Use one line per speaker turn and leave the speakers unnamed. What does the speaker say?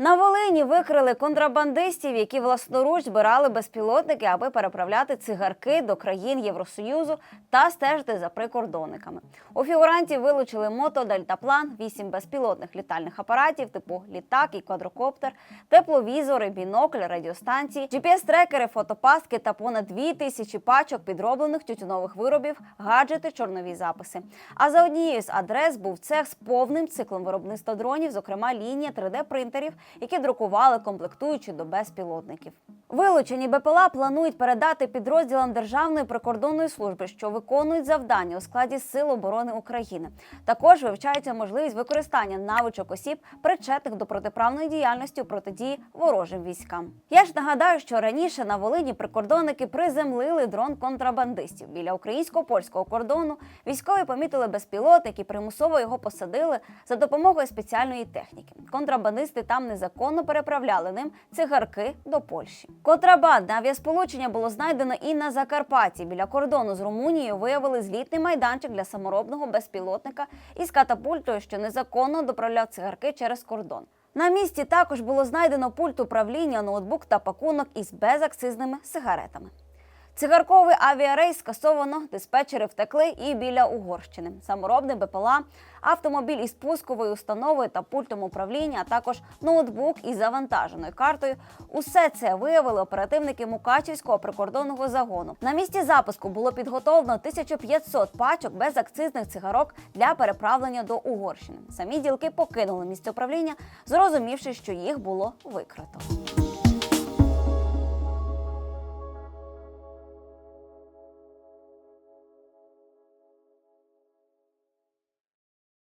На Волині викрили контрабандистів, які власноруч збирали безпілотники, аби переправляти цигарки до країн Євросоюзу та стежити за прикордонниками. У фігурантів вилучили мотодельтаплан, вісім безпілотних літальних апаратів, типу літак і квадрокоптер, тепловізори, бінокль, радіостанції, GPS-трекери, фотопастки та понад дві тисячі пачок підроблених тютюнових виробів, гаджети, чорнові записи. А за однією з адрес був цех з повним циклом виробництва дронів, зокрема лінія 3D-принтерів, які друкували комплектуючі до безпілотників. Вилучені БПЛА планують передати підрозділам Державної прикордонної служби, що виконують завдання у складі Сил оборони України. Також вивчається можливість використання навичок осіб, причетних до протиправної діяльності у протидії ворожим військам. Я ж нагадаю, що раніше на Волині прикордонники приземлили дрон контрабандистів біля українсько-польського кордону. Військові помітили безпілотник і примусово його посадили за допомогою спеціальної техніки. Контрабандисти там незаконно переправляли ним цигарки до Польщі. Контрабандне авіасполучення було знайдено і на Закарпатті. Біля кордону з Румунією виявили злітний майданчик для саморобного безпілотника із катапультою, що незаконно доправляв цигарки через кордон. На місці також було знайдено пульт управління, ноутбук та пакунок із безакцизними сигаретами. Цигарковий авіарейс скасовано, диспетчери втекли і біля Угорщини. Саморобний БПЛА, автомобіль із пусковою установою та пультом управління, а також ноутбук із завантаженою картою. Усе це виявили оперативники Мукачівського прикордонного загону. На місці запуску було підготовлено 1500 пачок безакцизних цигарок для переправлення до Угорщини. Самі ділки покинули місце управління, зрозумівши, що їх було викрито.